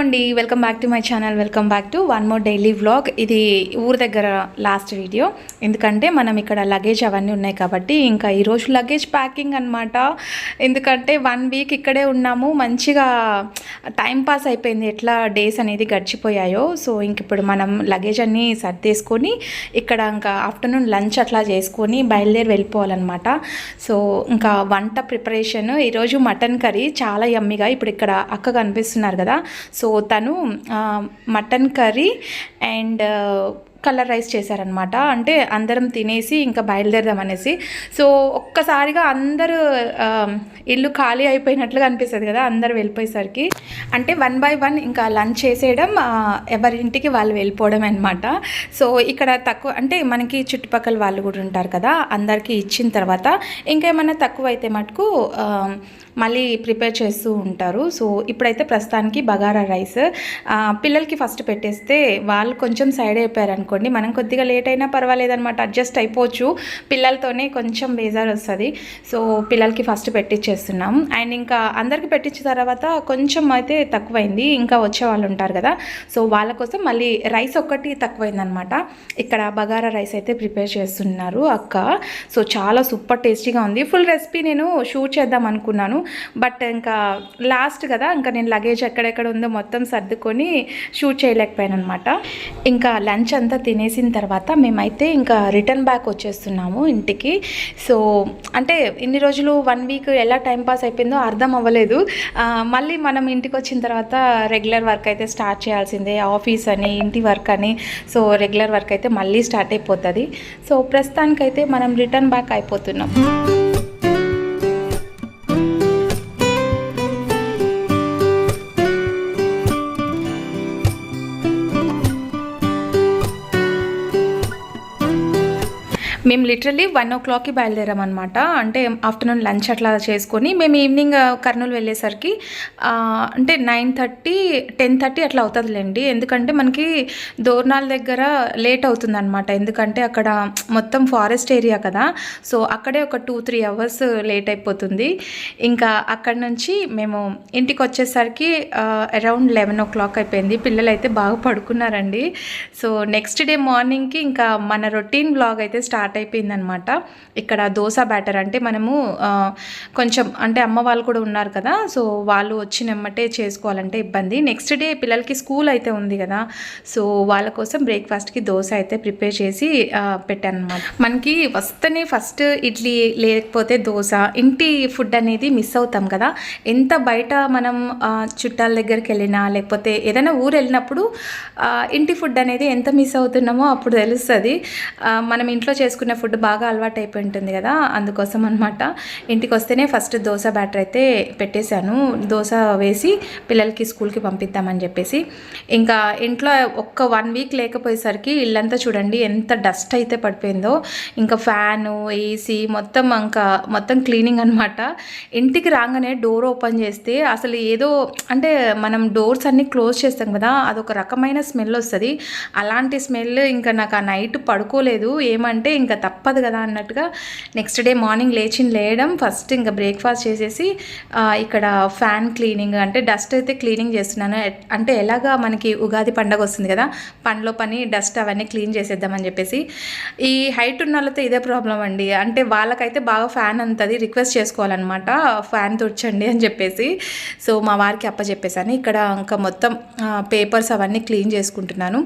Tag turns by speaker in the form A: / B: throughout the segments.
A: అండి welcome back to my channel welcome back to one more daily vlog ఇది ఊరు దగ్గర లాస్ట్ వీడియో ఎందుకంటే మనం ఇక్కడ లగేజ్ అవన్నీ ఉన్నాయి కాబట్టి ఇంకా ఈరోజు లగేజ్ ప్యాకింగ్ అనమాట ఎందుకంటే వన్ వీక్ ఇక్కడే ఉన్నాము. మంచిగా టైం పాస్ అయిపోయింది. ఎట్లా డేస్ అనేది గడిచిపోయాయో. సో ఇంక ఇప్పుడు మనం లగేజ్ అన్నీ సర్దేసుకొని ఇక్కడ ఇంకా ఆఫ్టర్నూన్ లంచ్ అట్లా చేసుకొని బయలుదేరి వెళ్ళిపోవాలన్నమాట. సో ఇంకా వంట ప్రిపరేషన్ ఈరోజు మటన్ కర్రీ చాలా యమ్మిగా ఇప్పుడు ఇక్కడ అక్క కనిపిస్తున్నారు కదా. సో తను mutton curry and colour rice చేశారనమాట అంటే అందరం తినేసి ఇంకా బయలుదేరదాం అనేసి. సో ఒక్కసారిగా అందరూ ఇల్లు ఖాళీ అయిపోయినట్లుగా అనిపిస్తుంది కదా అందరు వెళ్ళిపోయేసరికి. అంటే వన్ బై వన్ ఇంకా లంచ్ చేసేయడం ఎవరింటికి వాళ్ళు వెళ్ళిపోవడం అనమాట సో ఇక్కడ తక్కువ అంటే మనకి చుట్టుపక్కల వాళ్ళు కూడా ఉంటారు కదా అందరికీ ఇచ్చిన తర్వాత. ఇంకేమైనా తక్కువ అయితే మటుకు మళ్ళీ ప్రిపేర్ చేస్తూ ఉంటారు. సో ఇప్పుడైతే ప్రస్తుతానికి బగారా రైస్. పిల్లలకి ఫస్ట్ పెట్టేస్తే వాళ్ళు కొంచెం సైడ్ అయిపోయారు అనుకోండి. మనం కొద్దిగా లేట్ అయినా పర్వాలేదనమాట అడ్జస్ట్ అయిపోవచ్చు. పిల్లలతోనే కొంచెం బేజార్ వస్తుంది. సో పిల్లలకి ఫస్ట్ పెట్టించేస్తున్నాం అండ్ ఇంకా అందరికి పెట్టించిన తర్వాత కొంచెం అయితే తక్కువైంది. ఇంకా వచ్చే వాళ్ళు ఉంటారు కదా. సో వాళ్ళ కోసం మళ్ళీ రైస్ ఒక్కటి తక్కువైందనమాట ఇక్కడ బగారా రైస్ అయితే ప్రిపేర్ చేస్తున్నారు అక్క. సో చాలా సూపర్ టేస్టీగా ఉంది. ఫుల్ రెసిపీ నేను షూట్ చేద్దాం అనుకున్నాను. బట్ ఇంకా లాస్ట్ కదా ఇంకా నేను లగేజ్ ఎక్కడెక్కడ ఉందో మొత్తం సర్దుకొని షూట్ చేయలేకపోయాను అనమాట ఇంకా లంచ్ అంతా తినేసిన తర్వాత మేమైతే ఇంకా రిటర్న్ బ్యాక్ వచ్చేస్తున్నాము ఇంటికి. సో అంటే ఇన్ని రోజులు వన్ వీక్ ఎలా టైం పాస్ అయిపోయిందో అర్థం అవ్వలేదు. మళ్ళీ మనం ఇంటికి వచ్చిన తర్వాత రెగ్యులర్ వర్క్ అయితే స్టార్ట్ చేయాల్సిందే ఆఫీస్ అని ఇంటి వర్క్ అని. సో రెగ్యులర్ వర్క్ అయితే మళ్ళీ స్టార్ట్ అయిపోతుంది. సో ప్రస్తుతానికైతే మనం రిటర్న్ బ్యాక్ అయిపోతున్నాం. మేము లిటరల్లీ వన్ ఓ క్లాక్కి బయలుదేరాం అనమాట అంటే ఆఫ్టర్నూన్ లంచ్ అట్లా చేసుకొని మేము ఈవినింగ్ uh, కర్నూలు వెళ్ళేసరికి అంటే నైన్ థర్టీ టెన్ థర్టీ అట్లా అవుతుందిలేండి. ఎందుకంటే మనకి దోర్నాల దగ్గర లేట్ అవుతుందన్నమాట. ఎందుకంటే అక్కడ మొత్తం ఫారెస్ట్ ఏరియా కదా. సో అక్కడే ఒక టూ త్రీ అవర్స్ లేట్ అయిపోతుంది. ఇంకా అక్కడ నుంచి మేము ఇంటికి వచ్చేసరికి అరౌండ్ లెవెన్ ఓ క్లాక్ అయిపోయింది. పిల్లలు అయితే బాగా పడుకున్నారండి. సో నెక్స్ట్ డే మార్నింగ్కి ఇంకా మన రొటీన్ బ్లాగ్ అయితే స్టార్ట్ అయిపోయిందనమాట. ఇక్కడ దోశ బ్యాటర్ అంటే మనము కొంచెం అంటే అమ్మ వాళ్ళు కూడా ఉన్నారు కదా సో వాళ్ళు వచ్చి నెమ్మటే చేసుకోవాలంటే ఇబ్బంది. నెక్స్ట్ డే పిల్లలకి స్కూల్ అయితే ఉంది కదా సో వాళ్ళ కోసం బ్రేక్ఫాస్ట్కి దోశ అయితే ప్రిపేర్ చేసి పెట్టాను అనమాట మనకి వస్తేనే ఫస్ట్ ఇడ్లీ లేకపోతే దోశ ఇంటి ఫుడ్ అనేది మిస్ అవుతాం కదా. ఎంత బయట మనం చుట్టాల దగ్గరికి వెళ్ళినా లేకపోతే ఏదైనా ఊరు వెళ్ళినప్పుడు ఇంటి ఫుడ్ అనేది ఎంత మిస్ అవుతున్నామో అప్పుడు తెలుస్తుంది. మనం ఇంట్లో చేసుకునే ఫుడ్ బాగా అలవాటు అయిపోయి ఉంటుంది కదా అందుకోసం అనమాట ఇంటికి వస్తేనే ఫస్ట్ దోశ బ్యాటర్ అయితే పెట్టేశాను. దోశ వేసి పిల్లలకి స్కూల్కి పంపిద్దామని చెప్పేసి. ఇంకా ఇంట్లో ఒక్క వన్ వీక్ లేకపోయేసరికి ఇల్లంతా చూడండి ఎంత డస్ట్ అయితే పడిపోయిందో. ఇంకా ఫ్యాను ఏసీ మొత్తం ఇంకా మొత్తం క్లీనింగ్ అనమాట ఇంటికి రాగానే డోర్ ఓపెన్ చేస్తే అసలు ఏదో అంటే మనం డోర్స్ అన్నీ క్లోజ్ చేస్తాం కదా అదొక రకమైన స్మెల్ వస్తుంది. అలాంటి స్మెల్ ఇంకా నాకు ఆ నైట్ పడుకోలేదు. ఏమంటే ఇంకా తప్పదు కదా అన్నట్టుగా నెక్స్ట్ డే మార్నింగ్ లేచి లేయడం ఫస్ట్ ఇంకా బ్రేక్ఫాస్ట్ చేసేసి ఇక్కడ ఫ్యాన్ క్లీనింగ్ అంటే డస్ట్ అయితే క్లీనింగ్ చేస్తున్నాను. అంటే ఎలాగా మనకి ఉగాది పండగ వస్తుంది కదా పండ్లో పని డస్ట్ అవన్నీ క్లీన్ చేసేద్దామని చెప్పేసి. ఈ హైట్ ఉన్న వాళ్ళతో ఇదే ప్రాబ్లం అండి. అంటే వాళ్ళకైతే బాగా ఫ్యాన్ అంతది రిక్వెస్ట్ చేసుకోవాలన్నమాట. ఫ్యాన్ తుడ్చండి అని చెప్పేసి. సో మా వారికి అప్పచెప్పేసాను ఇక్కడ ఇంకా మొత్తం పేపర్స్ అవన్నీ క్లీన్ చేసుకుంటున్నాను.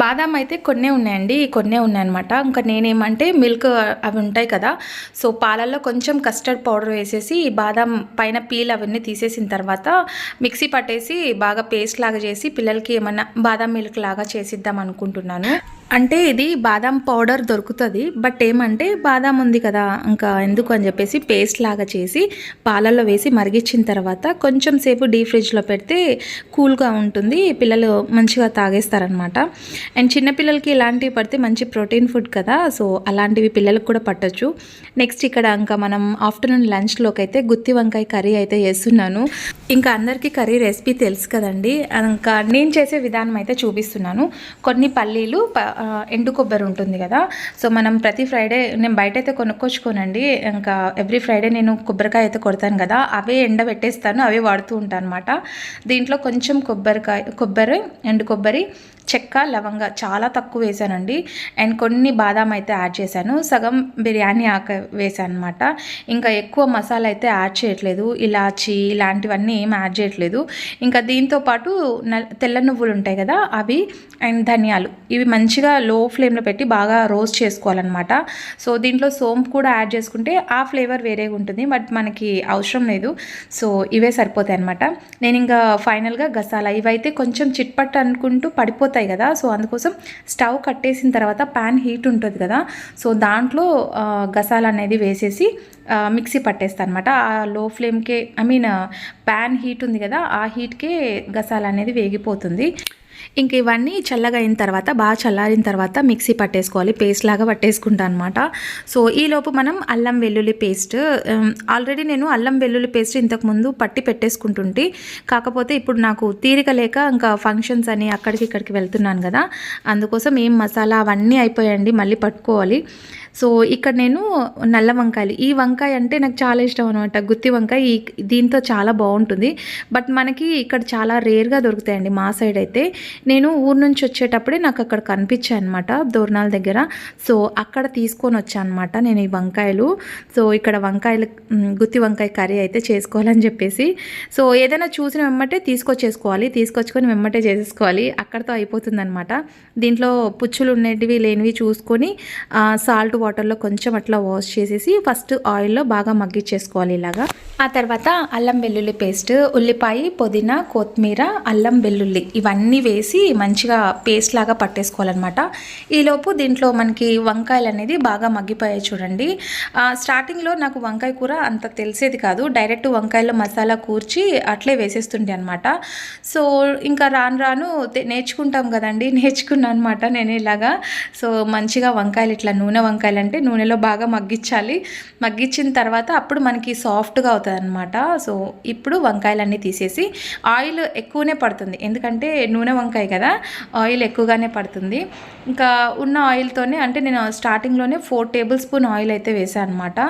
A: బాదాం అయితే కొన్నే ఉన్నాయండి కొన్నే ఉన్నాయన్నమాట. ఇంకా నేనేమంటే మిల్క్ అవి ఉంటాయి కదా సో పాలల్లో కొంచెం కస్టర్డ్ పౌడర్ వేసేసి బాదాం పైన పీల్ అవన్నీ తీసేసిన తర్వాత మిక్సీ పట్టేసి బాగా పేస్ట్ లాగా చేసి పిల్లలకి ఏమన్నా బాదాం మిల్క్ లాగా చేసిద్దాం అనుకుంటున్నాను. అంటే ఇది బాదాం పౌడర్ దొరుకుతుంది బట్ ఏమంటే బాదం ఉంది కదా ఇంకా ఎందుకు అని చెప్పేసి పేస్ట్ లాగా చేసి పాలల్లో వేసి మరిగించిన తర్వాత కొంచెం సేపు డీ ఫ్రిడ్జ్లో పెడితే కూల్గా ఉంటుంది పిల్లలు మంచిగా తాగేస్తారనమాట. అండ్ చిన్నపిల్లలకి ఇలాంటివి పడితే మంచి ప్రోటీన్ ఫుడ్ కదా సో అలాంటివి పిల్లలకు కూడా పట్టచ్చు. నెక్స్ట్ ఇక్కడ ఇంకా మనం ఆఫ్టర్నూన్ లంచ్లోకి అయితే గుత్తి వంకాయ కర్రీ అయితే చేస్తున్నాను. ఇంకా అందరికీ కర్రీ రెసిపీ తెలుసు కదండి ఇంకా నేను చేసే విధానం అయితే చూపిస్తున్నాను. కొన్ని పల్లీలు ప- ఎండు కొబ్బరి ఉంటుంది కదా. సో మనం ప్రతి ఫ్రైడే నేను బయట అయితే కొనుక్కొచ్చుకోనండి. ఇంకా ఎవ్రీ ఫ్రైడే నేను కొబ్బరికాయ అయితే కొడతాను కదా. అవే ఎండబెట్టేస్తాను అవే వాడుతూ ఉంటాను అనమాట దీంట్లో కొంచెం కొబ్బరికాయ కొబ్బరి ఎండు కొబ్బరి చెక్క లవంగ చాలా తక్కువ వేసానండి అండ్ కొన్ని బాదాం అయితే యాడ్ చేశాను. సగం బిర్యానీ ఆక వేసాను అనమాట ఇంకా ఎక్కువ మసాలా అయితే యాడ్ చేయట్లేదు. ఇలాచి ఇలాంటివన్నీ ఏం యాడ్ చేయట్లేదు. ఇంకా దీంతో పాటు నల్- తెల్ల నువ్వులు ఉంటాయి కదా అవి అండ్ ధనియాలు. ఇవి మంచిగా లో ఫ్లేమ్లో పెట్టి బాగా రోస్ట్ చేసుకోవాలన్నమాట. సో దీంట్లో సోంపు కూడా యాడ్ చేసుకుంటే ఆ ఫ్లేవర్ వేరేగా ఉంటుంది. బట్ మనకి అవసరం లేదు. సో ఇవే సరిపోతాయి అనమాట నేను ఇంకా ఫైనల్గా గసాలా. ఇవైతే కొంచెం చిట్పట్ అనుకుంటూ పడిపోతాయి. కదా. సో అందుకోసం స్టవ్ కట్టేసిన తర్వాత ప్యాన్ హీట్ ఉంటుంది కదా. సో దాంట్లో గసాలు అనేది వేసేసి మిక్సీ పట్టేస్తాను అనమాట ఆ లో ఫ్లేమ్కే ఐ మీన్ ప్యాన్ హీట్ ఉంది కదా ఆ హీట్కే గసాలు అనేది వేగిపోతుంది. ఇంక ఇవన్నీ చల్లగా అయిన తర్వాత బాగా చల్లారిన తర్వాత మిక్సీ పట్టేసుకోవాలి. పేస్ట్ లాగా పట్టేసుకుంటాను అనమాట సో ఈలోపు మనం అల్లం వెల్లుల్లి పేస్ట్ ఆల్రెడీ నేను అల్లం వెల్లుల్లి పేస్ట్ ఇంతకుముందు పట్టి పెట్టేసుకుంటుంటే. కాకపోతే ఇప్పుడు నాకు తీరిక లేక ఇంకా ఫంక్షన్స్ అని అక్కడికి ఇక్కడికి వెళ్తున్నాను కదా. అందుకోసం ఏం మసాలా అవన్నీ అయిపోయాయండి మళ్ళీ పట్టుకోవాలి. సో ఇక్కడ నేను నల్ల వంకాయలు. ఈ వంకాయ అంటే నాకు చాలా ఇష్టం అనమాట గుత్తి వంకాయ ఈ దీంతో చాలా బాగుంటుంది. బట్ మనకి ఇక్కడ చాలా రేర్గా దొరుకుతాయండి మా సైడ్ అయితే. నేను ఊరు నుంచి వచ్చేటప్పుడే నాకు అక్కడ కనిపించాయి అనమాట దోర్నాల దగ్గర. సో అక్కడ తీసుకొని వచ్చాను అనమాట నేను ఈ వంకాయలు. సో ఇక్కడ వంకాయలు గుత్తి వంకాయ కర్రీ అయితే చేసుకోవాలని చెప్పేసి. సో ఏదైనా చూసిన వెమ్మటే తీసుకొచ్చేసుకోవాలి. తీసుకొచ్చుకొని వెమ్మటే చేసేసుకోవాలి. అక్కడితో అయిపోతుంది దీంట్లో పుచ్చులు ఉండేటివి లేనివి చూసుకొని సాల్ట్ వాటర్లో కొంచెం అట్లా వాష్ చేసేసి ఫస్ట్ ఆయిల్లో బాగా మగ్గిచ్చేసుకోవాలి ఇలాగా. ఆ తర్వాత అల్లం వెల్లుల్లి పేస్ట్ ఉల్లిపాయ పుదీనా కొత్తిమీర అల్లం వెల్లుల్లి ఇవన్నీ వేసి మంచిగా పేస్ట్ లాగా పట్టేసుకోవాలన్నమాట. ఈలోపు దీంట్లో మనకి వంకాయలు అనేది బాగా మగ్గిపోయాయి చూడండి. స్టార్టింగ్లో నాకు వంకాయ కూర అంత తెలిసేది కాదు. డైరెక్ట్ వంకాయలో మసాలా కూర్చి అట్లే వేసేస్తుండే అనమాట సో ఇంకా రాను రాను నేర్చుకుంటాం కదండి. నేర్చుకున్నాను అనమాట నేను ఇలాగా. సో మంచిగా వంకాయలు ఇట్లా నూనె వంకాయలు అంటే నూనెలో బాగా మగ్గించాలి. మగ్గించిన తర్వాత అప్పుడు మనకి సాఫ్ట్గా అవుతుంది అనమాట సో ఇప్పుడు వంకాయలన్నీ తీసేసి ఆయిల్ ఎక్కువనే పడుతుంది. ఎందుకంటే నూనె వంకాయ కదా ఆయిల్ ఎక్కువగానే పడుతుంది. ఇంకా ఉన్న ఆయిల్తోనే అంటే నేను స్టార్టింగ్లోనే ఫోర్ టేబుల్ స్పూన్ ఆయిల్ అయితే వేసాను అనమాట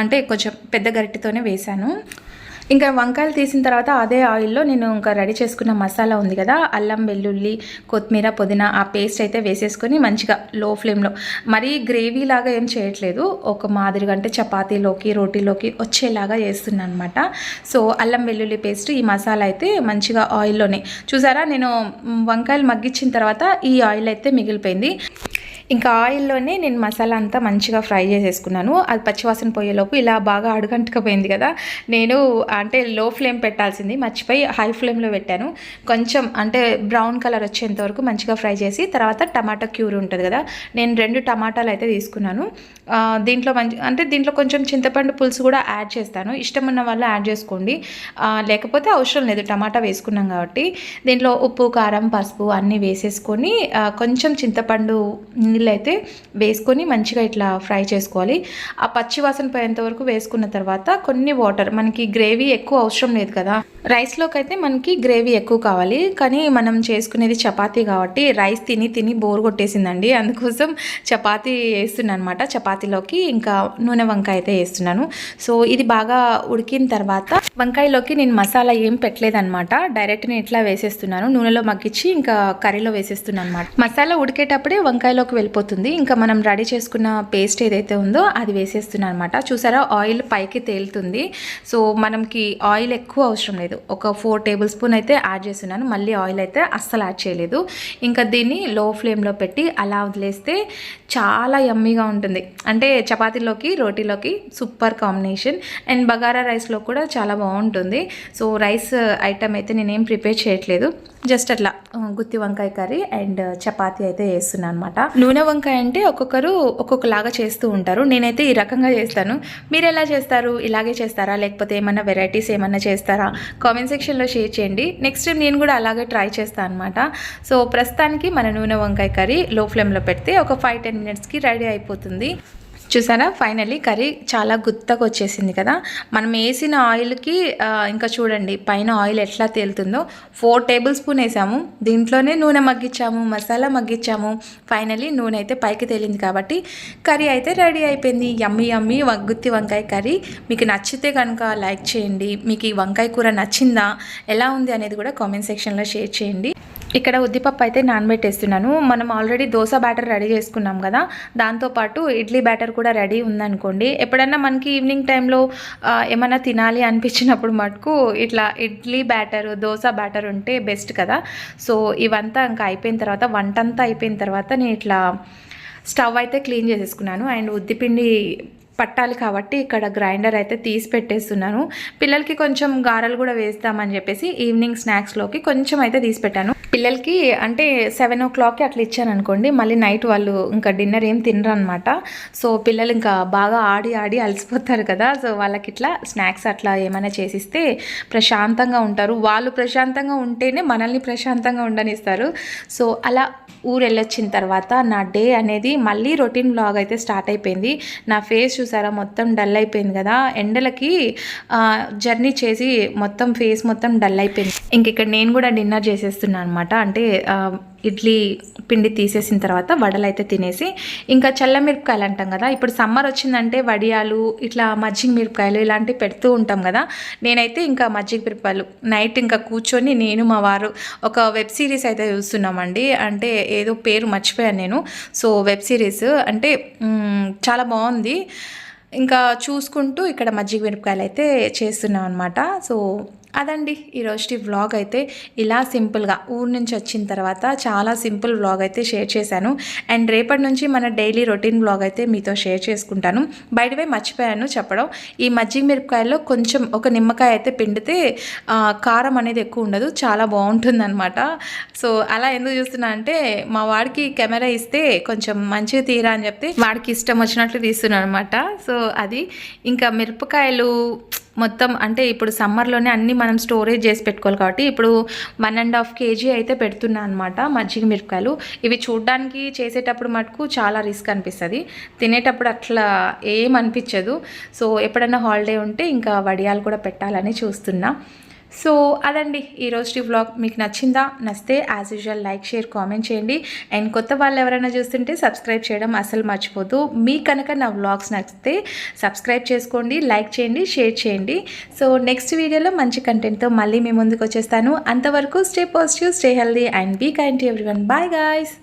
A: అంటే కొంచెం పెద్ద గరిటెతోనే వేసాను. ఇంకా వంకాయలు తీసిన తర్వాత అదే ఆయిల్లో నేను ఇంకా రెడీ చేసుకున్న మసాలా ఉంది కదా అల్లం వెల్లుల్లి కొత్తిమీర పుదీనా ఆ పేస్ట్ అయితే వేసేసుకొని మంచిగా లో ఫ్లేమ్లో. మరీ గ్రేవీ లాగా ఏం చేయట్లేదు ఒక మాదిరిగా అంటే చపాతీలోకి రోటీలోకి వచ్చేలాగా చేస్తున్నాను అనమాట సో అల్లం వెల్లుల్లి పేస్ట్ ఈ మసాలా అయితే మంచిగా ఆయిల్లోనే. చూసారా నేను వంకాయలు మగ్గించిన తర్వాత ఈ ఆయిల్ అయితే మిగిలిపోయింది. ఇంకా ఆయిల్లోనే నేను మసాలా అంతా మంచిగా ఫ్రై చేసేసుకున్నాను. అది పచ్చివాసన పోయేలోపు ఇలా బాగా అడుగంటుకపోయింది కదా. నేను అంటే లో ఫ్లేమ్ పెట్టాల్సింది మర్చిపోయి హై ఫ్లేమ్లో పెట్టాను. కొంచెం అంటే బ్రౌన్ కలర్ వచ్చేంత వరకు మంచిగా ఫ్రై చేసి తర్వాత టమాటా క్యూర్ ఉంటుంది కదా. నేను రెండు టమాటాలు అయితే తీసుకున్నాను. దీంట్లో మంచి అంటే దీంట్లో కొంచెం చింతపండు పులుసు కూడా యాడ్ చేస్తాను. ఇష్టం ఉన్న వాళ్ళు యాడ్ చేసుకోండి. లేకపోతే అవసరం లేదు టమాటా వేసుకున్నాం కాబట్టి. దీంట్లో ఉప్పు కారం పసుపు అన్నీ వేసేసుకొని కొంచెం చింతపండు నీళ్ళు అయితే వేసుకొని మంచిగా ఇట్లా ఫ్రై చేసుకోవాలి. ఆ పచ్చి వాసన పోయేంత వరకు వేసుకున్న తర్వాత కొన్ని వాటర్ మనకి గ్రేవీ ఎక్కువ అవసరం లేదు కదా. రైస్లోకి అయితే మనకి గ్రేవీ ఎక్కువ కావాలి. కానీ మనం చేసుకునేది చపాతీ కాబట్టి రైస్ తిని తిని బోర్ కొట్టేసిందండి. అందుకోసం చపాతీ వేస్తున్నాను అనమాట చపాతీలోకి ఇంకా నూనె వంకాయ అయితే వేస్తున్నాను. సో ఇది బాగా ఉడికిన తర్వాత వంకాయలోకి నేను మసాలా ఏం పెట్టలేదనమాట. డైరెక్ట్ నేను ఇట్లా వేసేస్తున్నాను. నూనెలో మగ్గించి ఇంకా కర్రీలో వేసేస్తున్నాను అనమాట మసాలా ఉడికేటప్పుడే వంకాయలోకి వెళ్ళిపోతుంది. ఇంకా మనం రెడీ చేసుకున్న పేస్ట్ ఏదైతే ఉందో అది వేసేస్తున్నాను అనమాట చూసారా? ఆయిల్ పైకి తేలుతుంది. సో మనకి ఆయిల్ ఎక్కువ అవసరం లేదు. ఒక ఫోర్ టేబుల్ స్పూన్ అయితే యాడ్ చేస్తున్నాను. మళ్ళీ ఆయిల్ అయితే అస్సలు యాడ్ చేయలేదు. ఇంకా దీన్ని లో ఫ్లేమ్లో పెట్టి అలా వదిలేస్తే చాలా యమ్మీగా ఉంటుంది. అంటే చపాతీలోకి రోటీలోకి సూపర్ కాంబినేషన్. అండ్ బగారా రైస్లో కూడా చాలా బాగుంటుంది. సో రైస్ ఐటమ్ అయితే నేనేం ప్రిపేర్ చేయట్లేదు. జస్ట్ అట్లా గుత్తి వంకాయ కర్రీ అండ్ చపాతి అయితే చేస్తున్నాను అనమాట నూనె వంకాయ అంటే ఒక్కొక్కరు ఒక్కొక్కలాగా చేస్తూ ఉంటారు. నేనైతే ఈ రకంగా చేస్తాను. మీరు ఎలా చేస్తారు? ఇలాగే చేస్తారా? లేకపోతే ఏమన్నా వెరైటీస్ ఏమన్నా చేస్తారా? కామెంట్ సెక్షన్లో షేర్ చేయండి. నెక్స్ట్ టైం నేను కూడా అలాగే ట్రై చేస్తాను అనమాట సో ప్రస్తుతానికి మన నూనె వంకాయ కర్రీ లో ఫ్లేమ్లో పెడితే ఒక ఫైవ్ టెన్ మినిట్స్కి రెడీ అయిపోతుంది. చూసారా? ఫైనల్లీ కర్రీ చాలా గుత్తగా వచ్చేసింది కదా. మనం వేసిన ఆయిల్కి ఇంకా చూడండి పైన ఆయిల్ ఎట్లా తేలుతుందో. ఫోర్ టేబుల్ స్పూన్ వేసాము. దీంట్లోనే నూనె మగ్గించాము మసాలా మగ్గించాము. ఫైనల్లీ నూనె అయితే పైకి తేలింది కాబట్టి కర్రీ అయితే రెడీ అయిపోయింది. యమ్మి యమ్మి గుత్తి వంకాయ కర్రీ. మీకు నచ్చితే కనుక లైక్ చేయండి. మీకు ఈ వంకాయ కూర నచ్చిందా? ఎలా ఉంది అనేది కూడా కామెంట్ సెక్షన్లో షేర్ చేయండి. ఇక్కడ ఉద్దిపప్పు అయితే నానబెట్టేస్తున్నాను. మనం ఆల్రెడీ దోశ బ్యాటర్ రెడీ చేసుకున్నాం కదా. దాంతోపాటు ఇడ్లీ బ్యాటర్ కూడా రెడీ ఉందనుకోండి. ఎప్పుడన్నా మనకి ఈవినింగ్ టైంలో ఏమైనా తినాలి అనిపించినప్పుడు మటుకు ఇట్లా ఇడ్లీ బ్యాటర్ దోశ బ్యాటర్ ఉంటే బెస్ట్ కదా. సో ఇవంతా ఇంకా అయిపోయిన తర్వాత వంట అంతా అయిపోయిన తర్వాత నేను ఇట్లా స్టవ్ అయితే క్లీన్ చేసేసుకున్నాను. అండ్ ఉద్దిపిండి పట్టాలి కాబట్టి ఇక్కడ గ్రైండర్ అయితే తీసి పెట్టేస్తున్నాను. పిల్లలకి కొంచెం గారెలు కూడా వేస్తామని చెప్పేసి ఈవినింగ్ స్నాక్స్లోకి కొంచెం అయితే తీసి పెట్టాను. పిల్లలకి అంటే సెవెన్ ఓ క్లాక్కి అట్లా ఇచ్చాను అనుకోండి మళ్ళీ నైట్ వాళ్ళు ఇంకా డిన్నర్ ఏం తినరు అనమాట సో పిల్లలు ఇంకా బాగా ఆడి ఆడి అలసిపోతారు కదా. సో వాళ్ళకి ఇట్లా స్నాక్స్ అట్లా ఏమైనా చేసిస్తే ప్రశాంతంగా ఉంటారు. వాళ్ళు ప్రశాంతంగా ఉంటేనే మనల్ని ప్రశాంతంగా ఉండనిస్తారు. సో అలా ఊరు వెళ్ళొచ్చిన తర్వాత నా డే అనేది మళ్ళీ రొటీన్ బ్లాగ్ అయితే స్టార్ట్ అయిపోయింది. నా ఫేస్ చూసారా? మొత్తం డల్ అయిపోయింది కదా. ఎండలకి జర్నీ చేసి మొత్తం ఫేస్ మొత్తం డల్ అయిపోయింది. ఇంక ఇక్కడ నేను కూడా డిన్నర్ చేసేస్తున్నాను అనమాట అంటే ఇడ్లీ పిండి తీసేసిన తర్వాత వడలు అయితే తినేసి ఇంకా చల్ల మిరపకాయలు అంటాం కదా. ఇప్పుడు సమ్మర్ వచ్చిందంటే వడియాలు ఇట్లా మజ్జిగ మిరపకాయలు ఇలాంటివి పెడుతూ ఉంటాం కదా. నేనైతే ఇంకా మజ్జిగ మిరపకాయలు నైట్ ఇంకా కూర్చొని నేను మా వారు ఒక వెబ్ సిరీస్ అయితే చూస్తున్నామండి. అంటే ఏదో పేరు మర్చిపోయాను నేను. సో వెబ్ సిరీస్ అంటే చాలా బాగుంది. ఇంకా చూసుకుంటూ ఇక్కడ మజ్జిగ మిరపకాయలు అయితే చేస్తున్నాం అనమాట సో అదండి ఈరోజు వ్లాగ్ అయితే ఇలా సింపుల్గా ఊరు నుంచి వచ్చిన తర్వాత చాలా సింపుల్ వ్లాగ్ అయితే షేర్ చేశాను. అండ్ రేపటి నుంచి మన డైలీ రొటీన్ వ్లాగ్ అయితే మీతో షేర్ చేసుకుంటాను. బయటవే మర్చిపోయాను చెప్పడం. ఈ మజ్జిగ మిరపకాయల్లో కొంచెం ఒక నిమ్మకాయ అయితే పిండితే కారం అనేది ఎక్కువ ఉండదు చాలా బాగుంటుందన్నమాట. సో అలా ఎందుకు చూస్తున్నా అంటే మా వాడికి కెమెరా ఇస్తే కొంచెం మంచిగా తీరా అని చెప్తే వాడికి ఇష్టం వచ్చినట్లు తీస్తున్నాను అనమాట సో అది. ఇంకా మిరపకాయలు మొత్తం అంటే ఇప్పుడు సమ్మర్లోనే అన్నీ మనం స్టోరేజ్ చేసి పెట్టుకోవాలి కాబట్టి ఇప్పుడు వన్ అండ్ హాఫ్ కేజీ అయితే పెడుతున్నా అనమాట మజ్జిగ మిరపకాయలు. ఇవి చూడ్డానికి చేసేటప్పుడు మటుకు చాలా రిస్క్ అనిపిస్తుంది. తినేటప్పుడు అట్లా ఏం అనిపించదు. సో ఎప్పుడైనా హాలిడే ఉంటే ఇంకా వడియాలు కూడా పెట్టాలని చూస్తున్నా. సో అదండి ఈరోజు వ్లాగ్ మీకు నచ్చిందా? నచ్చితే as usual like share comment చేయండి. అండ్ కొత్త వాళ్ళు ఎవరైనా చూస్తుంటే సబ్స్క్రైబ్ చేయడం అసలు మర్చిపోదు. మీ కనుక నా వ్లాగ్స్ నచ్చితే సబ్స్క్రైబ్ చేసుకోండి లైక్ చేయండి షేర్ చేయండి. సో నెక్స్ట్ వీడియోలో మంచి కంటెంట్తో మళ్ళీ మీ ముందుకు వచ్చేస్తాను. అంతవరకు stay positive stay healthy and be kind to everyone bye guys